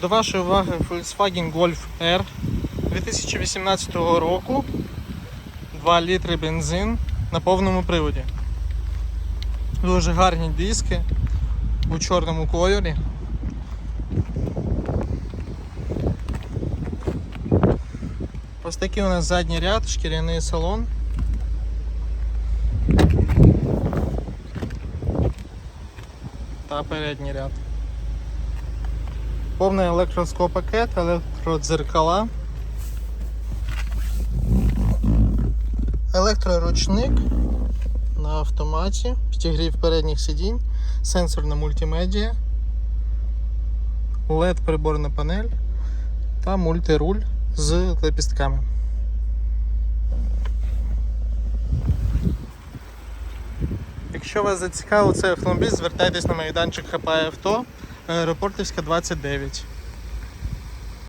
До вашої уваги Volkswagen Golf R 2018 року. 2 літри бензин на повному приводі. Дуже гарні диски у чорному кольорі. Ось такий у нас задній ряд, шкіряний салон. Та передній ряд. Повний електроскопакет, електродзеркала. Електроручник на автоматі, підігрів передніх сидінь, сенсорна мультимедіа, LED приборна панель та мультируль з лепістками. Якщо вас зацікавив цей автомобіль, звертайтесь на майданчик ХП Авто, аеропортівська 29.